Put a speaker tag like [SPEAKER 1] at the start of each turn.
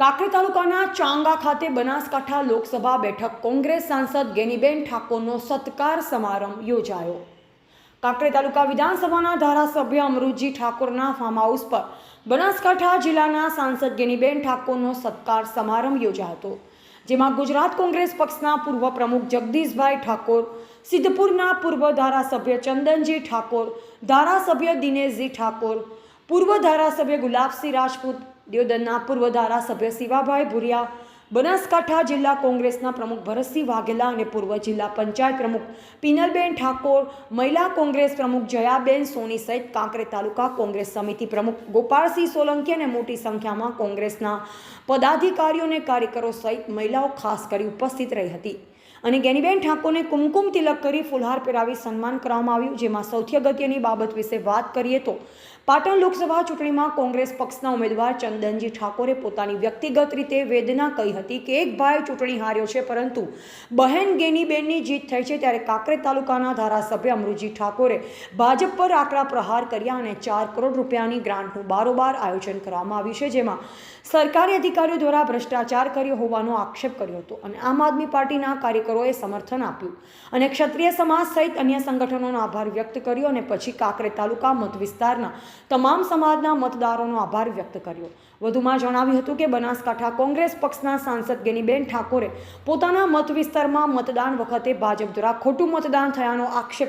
[SPEAKER 1] કાંકરી તાલુકાના ચાંગા ખાતે બનાસકાંઠા લોકસભા બેઠક કોંગ્રેસ સાંસદ ગેનીબેન ઠાકોરનો સત્કાર સમારંભ યોજાયો. કાંકરી તાલુકા વિધાનસભાના ધારાસભ્ય અમૃતજી ઠાકોરના ફાર્મ હાઉસ પર બનાસકાંઠા જિલ્લાના સાંસદ ગેનીબેન ઠાકોરનો સત્કાર સમારંભ યોજાયો હતો, જેમાં ગુજરાત કોંગ્રેસ પક્ષના પૂર્વ પ્રમુખ જગદીશભાઈ ઠાકોર, સિદ્ધપુરના પૂર્વ ધારાસભ્ય ચંદનજી ઠાકોર, ધારાસભ્ય દિનેશજી ઠાકોર પૂર્વ ધારાસભ્ય ગુલાબસિંહ રાજપૂત, દિયોદરના પૂર્વ ધારાસભ્ય શિવાભાઈ ભુરિયા, બનાસકાંઠા જિલ્લા કોંગ્રેસના પ્રમુખ ભરતસિંહ વાઘેલા અને પૂર્વ જિલ્લા પંચાયત પ્રમુખ પિનલબેન ઠાકોર, મહિલા કોંગ્રેસ પ્રમુખ જયાબેન સોની સહિત કાંકરે તાલુકા કોંગ્રેસ સમિતિ પ્રમુખ ગોપાળસિંહ સોલંકી અને મોટી સંખ્યામાં કોંગ્રેસના પદાધિકારીઓ અને કાર્યકરો સહિત મહિલાઓ ખાસ કરી ઉપસ્થિત રહી હતી. અને ગેનીબેન ઠાકોરને કુમકુમ તિલક કરી ફુલહાર પહેરાવી સન્માન કરવામાં આવ્યું, જેમાં સૌથી અગત્યની બાબત વિશે વાત કરીએ તો પાટણ લોકસભા ચૂંટણીમાં કોંગ્રેસ પક્ષના ઉમેદવાર ચંદનજી ઠાકોરે પોતાની વ્યક્તિગત રીતે વેદના કહી હતી કે એક ભાઈ ચૂંટણી હાર્યો છે, પરંતુ બહેન ગેનીબેનની જીત થઈ છે ત્યારે કાંકરેજ તાલુકાના ધારાસભ્ય અમૃતજી ઠાકોરે ભાજપ પર આકરા પ્રહાર કર્યા અને ચાર કરોડ રૂપિયાની ગ્રાન્ટનું બારોબાર આયોજન કરવામાં આવ્યું છે, જેમાં સરકારી અધિકારીઓ દ્વારા ભ્રષ્ટાચાર કર્યો હોવાનો આક્ષેપ કર્યો હતો અને આમ આદમી પાર્ટીના કાર્યકરોએ સમર્થન આપ્યું અને ક્ષત્રિય સમાજ સહિત અન્ય સંગઠનોનો આભાર વ્યક્ત કર્યો અને પછી કાંકરે તાલુકા મત વિસ્તારના તમામ સમાજના મતદારોનો આભાર વ્યક્ત કર્યો. વધુમાં જણાવ્યું હતું કે બનાસકાંઠા કોંગ્રેસ પક્ષના સાંસદ ગેનીબેન ઠાકોરે પોતાના મત વિસ્તારમાં મતદાન વખતે ભાજપ દ્વારા ખોટું મતદાન થયાનો આક્ષેપ